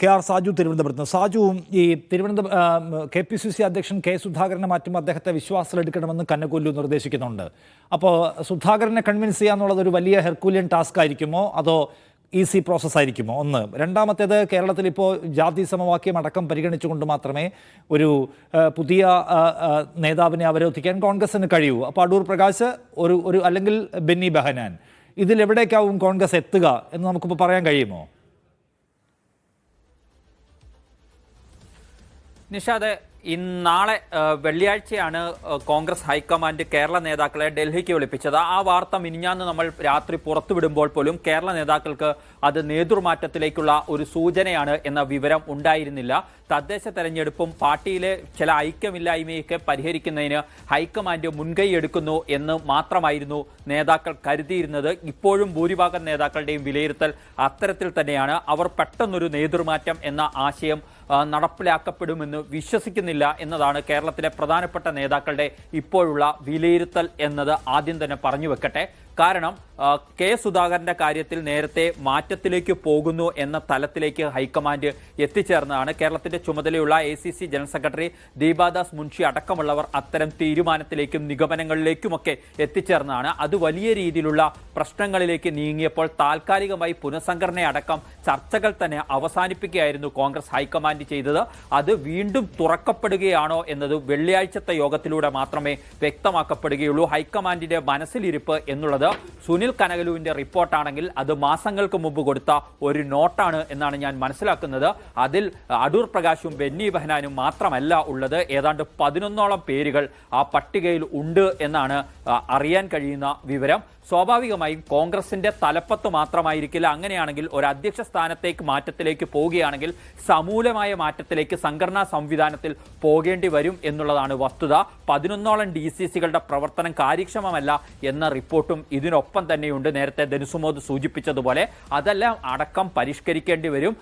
K R Saju തിരുവനന്തപുരത്ത് നിന്ന്. സാജു ഈ Thiruvananthapuram K P C C അധ്യക്ഷൻ കെ സുധാകരനെ മാറ്റുമ്പോൾ അദ്ദേഹത്തെ വിശ്വാസത്തിലെടുക്കണമെന്ന് കന്നക്കൊല്ലു നിർദ്ദേശിക്കുന്നുണ്ട്. അപ്പോൾ സുധാകരനെ കൺവിൻസ് ചെയ്യുക എന്നുള്ളത് ഒരു വലിയ ഹെർക്കൂലിയൻ ടാസ്ക് ആയിരിക്കുമോ? അതോ ഈസി പ്രോസസ് ആയിരിക്കുമോ? ഒന്ന്. രണ്ടാമത്തേത് കേരളത്തിൽ ഇപ്പോൾ ജാതി സമവാക്യം അടക്കം പരിഗണിച്ചുകൊണ്ട് മാത്രമേ ഒരു പുതിയ നേതാവിനെ അവരോധിക്കാൻ കോൺഗ്രസിന് കഴിയൂ. അപ്പോൾ അടൂർ പ്രകാശ് ഒരു ഒരു അല്ലെങ്കിൽ ബെന്നി ബെഹനാൻ. ഇതിലെവിടേക്കാവും കോൺഗ്രസ് എത്തുക എന്ന് നമുക്കിപ്പോൾ പറയാൻ കഴിയുമോ? നിഷാദ് നാളെ വെള്ളിയാഴ്ചയാണ് കോൺഗ്രസ് ഹൈക്കമാൻഡ് കേരള നേതാക്കളെ ഡൽഹിക്ക് വിളിപ്പിച്ചത്. ആ വാർത്ത മിനിഞ്ഞാന്ന് നമ്മൾ രാത്രി പുറത്തുവിടുമ്പോൾ പോലും കേരള നേതാക്കൾക്ക് അത് നേതൃമാറ്റത്തിലേക്കുള്ള ഒരു സൂചനയാണ് എന്ന വിവരം ഉണ്ടായിരുന്നില്ല. തദ്ദേശ തെരഞ്ഞെടുപ്പും പാർട്ടിയിലെ ചില ഐക്യമില്ലായ്മയൊക്കെ പരിഹരിക്കുന്നതിന് ഹൈക്കമാൻഡ് മുൻകൈ എടുക്കുന്നു എന്ന് മാത്രമായിരുന്നു നേതാക്കൾ കരുതിയിരുന്നത്. ഇപ്പോഴും ഭൂരിഭാഗം നേതാക്കളുടെയും വിലയിരുത്തൽ അത്തരത്തിൽ തന്നെയാണ്. അവർ പെട്ടെന്നൊരു നേതൃമാറ്റം എന്ന ആശയം നടപ്പിലാക്കപ്പെടുമെന്ന് വിശ്വസിക്കുന്നില്ല എന്നതാണ് കേരളത്തിലെ പ്രധാനപ്പെട്ട നേതാക്കളുടെ ഇപ്പോഴുള്ള വിലയിരുത്തൽ എന്നത് ആദ്യം തന്നെ പറഞ്ഞു വെക്കട്ടെ. കാരണം കെ സുധാകരന്റെ കാര്യത്തിൽ നേരത്തെ മാറ്റത്തിലേക്ക് പോകുന്നു എന്ന തലത്തിലേക്ക് ഹൈക്കമാൻഡ് എത്തിച്ചേർന്നതാണ്. കേരളത്തിന്റെ ചുമതലയുള്ള A C C general secretary Deepa Das Munshi അടക്കമുള്ളവർ അത്തരം തീരുമാനത്തിലേക്കും നിഗമനങ്ങളിലേക്കുമൊക്കെ എത്തിച്ചേർന്നതാണ്. അത് വലിയ രീതിയിലുള്ള പ്രശ്നങ്ങളിലേക്ക് നീങ്ങിയപ്പോൾ താൽക്കാലികമായി പുനഃസംഘടന അടക്കം ചർച്ചകൾ തന്നെ അവസാനിപ്പിക്കുകയായിരുന്നു കോൺഗ്രസ് ഹൈക്കമാൻഡ് ചെയ്തത്. അത് വീണ്ടും തുറക്കപ്പെടുകയാണോ എന്നത് വെള്ളിയാഴ്ചത്തെ യോഗത്തിലൂടെ മാത്രമേ വ്യക്തമാക്കപ്പെടുകയുള്ളൂ. ഹൈക്കമാൻഡിന്റെ മനസ്സിലിരിപ്പ് എന്നുള്ളത് സുനിൽ കനകലുവിന്റെ റിപ്പോർട്ടാണെങ്കിൽ അത് മാസങ്ങൾക്ക് മുമ്പ് കൊടുത്ത ഒരു നോട്ടാണ് എന്നാണ് ഞാൻ മനസ്സിലാക്കുന്നത്. അതിൽ അടൂർ പ്രകാശും ബെന്നി ബെഹനാനും മാത്രമല്ല ഉള്ളത്. ഏതാണ്ട് പതിനൊന്നോളം പേരുകൾ ആ പട്ടികയിൽ ഉണ്ട് എന്നാണ് അറിയാൻ കഴിയുന്ന വിവരം. സ്വാഭാവികമായും കോൺഗ്രസിന്റെ തലപ്പത്ത് മാത്രമായിരിക്കില്ല. അങ്ങനെയാണെങ്കിൽ ഒരു അധ്യക്ഷ സ്ഥാനത്തേക്ക് മാറ്റത്തിലേക്ക് പോവുകയാണെങ്കിൽ സമൂലമായ മാറ്റത്തിലേക്ക് സംഘടനാ സംവിധാനത്തിൽ പോകേണ്ടി വരും എന്നുള്ളതാണ് വസ്തുത. പതിനൊന്നോളം ഡി സി സികളുടെ പ്രവർത്തനം കാര്യക്ഷമമല്ല എന്ന റിപ്പോർട്ടും ഇതിനൊപ്പം തന്നെയുണ്ട് നേരത്തെ ധനുസുമോദ് സൂചിപ്പിച്ചതുപോലെ. അതെല്ലാം അടക്കം പരിഷ്കരിക്കേണ്ടി വരും.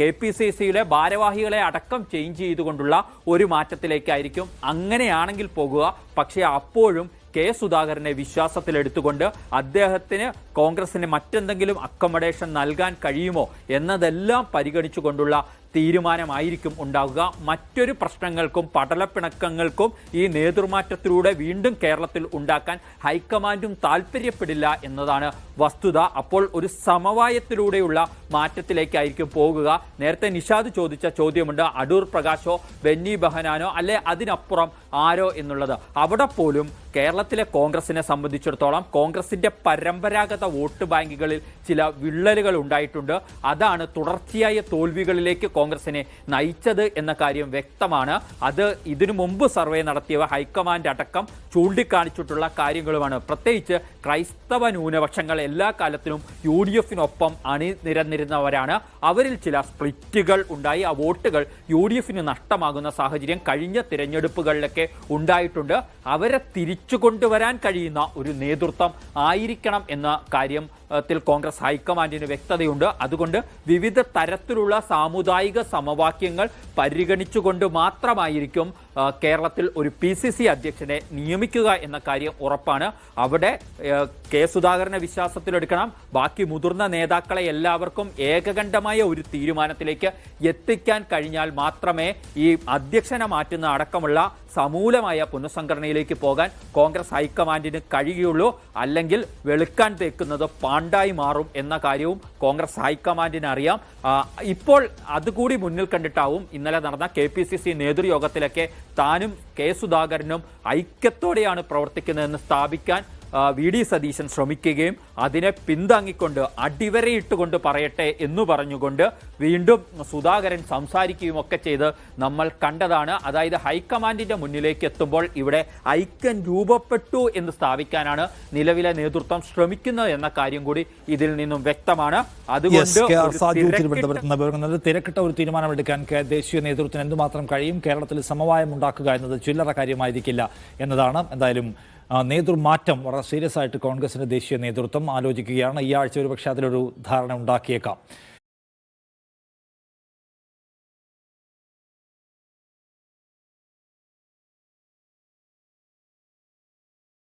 കെ പി സി സിയിലെ ഭാരവാഹികളെ അടക്കം ചേഞ്ച് ചെയ്തുകൊണ്ടുള്ള ഒരു മാറ്റത്തിലേക്കായിരിക്കും അങ്ങനെയാണെങ്കിൽ പോകുക. പക്ഷേ അപ്പോഴും കെ സുധാകരനെ വിശ്വാസത്തിലെടുത്തുകൊണ്ട് അദ്ദേഹത്തിന് കോൺഗ്രസിന് മറ്റെന്തെങ്കിലും അക്കമഡേഷൻ നൽകാൻ കഴിയുമോ എന്നതെല്ലാം പരിഗണിച്ചുകൊണ്ടുള്ള തീരുമാനമായിരിക്കും ഉണ്ടാവുക. മറ്റൊരു പ്രശ്നങ്ങൾക്കും പടലപ്പിണക്കങ്ങൾക്കും ഈ നേതൃമാറ്റത്തിലൂടെ വീണ്ടും കേരളത്തിൽ ഉണ്ടാക്കാൻ ഹൈക്കമാൻഡും താല്പര്യപ്പെടില്ല എന്നതാണ് വസ്തുത. അപ്പോൾ ഒരു സമവായത്തിലൂടെയുള്ള മാറ്റത്തിലേക്കായിരിക്കും പോകുക. നേരത്തെ നിഷാദ് ചോദിച്ച ചോദ്യമുണ്ട് അടൂർ പ്രകാശോ ബെന്നി ബഹനാനോ അല്ലെ അതിനപ്പുറം ആരോ എന്നുള്ളത്. അവിടെ പോലും കേരളത്തിലെ കോൺഗ്രസിനെ സംബന്ധിച്ചിടത്തോളം കോൺഗ്രസിന്റെ പരമ്പരാഗത വോട്ട് ബാങ്കുകളിൽ ചില വിള്ളലുകൾ ഉണ്ടായിട്ടുണ്ട്. അതാണ് തുടർച്ചയായ തോൽവികളിലേക്ക് കോൺഗ്രസിനെ നയിച്ചത് എന്ന കാര്യം വ്യക്തമാണ്. അത് ഇതിനു മുമ്പ് സർവേ നടത്തിയവ ഹൈക്കമാൻഡ് അടക്കം ചൂണ്ടിക്കാണിച്ചിട്ടുള്ള കാര്യങ്ങളുമാണ്. പ്രത്യേകിച്ച് ക്രൈസ്തവ ന്യൂനപക്ഷങ്ങൾ എല്ലാ കാലത്തിലും യു ഡി എഫിനൊപ്പം അണിനിരന്നിരുന്നവരാണ് അവരിൽ ചില സ്പ്ലിറ്റുകൾ ഉണ്ടായി. ആ വോട്ടുകൾ യു ഡി എഫിന് നഷ്ടമാകുന്ന സാഹചര്യം കഴിഞ്ഞ തിരഞ്ഞെടുപ്പുകളിലൊക്കെ ഉണ്ടായിട്ടുണ്ട്. അവരെ തിരിച്ചു കൊണ്ടുവരാൻ കഴിയുന്ന ഒരു നേതൃത്വം ആയിരിക്കണം എന്ന കാര്യം ത്തിൽ കോൺഗ്രസ് ഹൈക്കമാൻഡിന് വ്യക്തതയുണ്ട്. അതുകൊണ്ട് വിവിധ തരത്തിലുള്ള സാമുദായിക സമവാക്യങ്ങൾ പരിഗണിച്ചുകൊണ്ട് മാത്രമായിരിക്കും കേരളത്തിൽ ഒരു പി സി സി അധ്യക്ഷനെ നിയമിക്കുക എന്ന കാര്യം ഉറപ്പാണ്. അവിടെ കെ സുധാകരനെ വിശ്വാസത്തിലെടുക്കണം. ബാക്കി മുതിർന്ന നേതാക്കളെ എല്ലാവർക്കും ഏകകണ്ഠമായ ഒരു തീരുമാനത്തിലേക്ക് എത്തിക്കാൻ കഴിഞ്ഞാൽ മാത്രമേ ഈ അധ്യക്ഷനെ മാറ്റുന്ന അടക്കമുള്ള സമൂലമായ പുനഃസംഘടനയിലേക്ക് പോകാൻ കോൺഗ്രസ് ഹൈക്കമാൻഡിന് കഴിയുള്ളൂ. അല്ലെങ്കിൽ വെളുക്കാൻ തേക്കുന്നത് പാണ്ടായി മാറും എന്ന കാര്യവും കോൺഗ്രസ് ഹൈക്കമാൻഡിന് അറിയാം. ഇപ്പോൾ അതുകൂടി മുന്നിൽ കണ്ടിട്ടാവും ഇന്നലെ നടന്ന കെ പി സി സി നേതൃയോഗത്തിലൊക്കെ താനും കെ സുധാകരനും ഐക്യത്തോടെയാണ് പ്രവർത്തിക്കുന്നതെന്ന് സ്ഥാപിക്കാൻ വി ഡി സതീശൻ ശ്രമിക്കുകയും അതിനെ പിന്താങ്ങിക്കൊണ്ട് അടിവരയിട്ടുകൊണ്ട് പറയട്ടെ എന്ന് പറഞ്ഞുകൊണ്ട് വീണ്ടും സുധാകരൻ സംസാരിക്കുകയും ഒക്കെ ചെയ്ത് നമ്മൾ കണ്ടതാണ്. അതായത് ഹൈക്കമാൻഡിന്റെ മുന്നിലേക്ക് എത്തുമ്പോൾ ഇവിടെ ഐക്യം രൂപപ്പെട്ടു എന്ന് സ്ഥാപിക്കാനാണ് നിലവിലെ നേതൃത്വം ശ്രമിക്കുന്നത് എന്ന കാര്യം കൂടി ഇതിൽ നിന്നും വ്യക്തമാണ്. അതുകൊണ്ട് തിരക്കിട്ട- ഒരു തീരുമാനമെടുക്കാൻ ദേശീയ നേതൃത്വത്തിന് എന്തുമാത്രം കഴിയും? കേരളത്തിൽ സമവായം ഉണ്ടാക്കുക എന്നത് ചില്ലറ കാര്യമായിരിക്കില്ല എന്നതാണ് എന്തായാലും നേതൃമാറ്റം വളരെ സീരിയസ് ആയിട്ട് കോൺഗ്രസിന്റെ ദേശീയ നേതൃത്വം ആലോചിക്കുകയാണ്. ഈ ആഴ്ച ഒരു പക്ഷേ അതിലൊരു ധാരണ ഉണ്ടാക്കിയേക്കാം.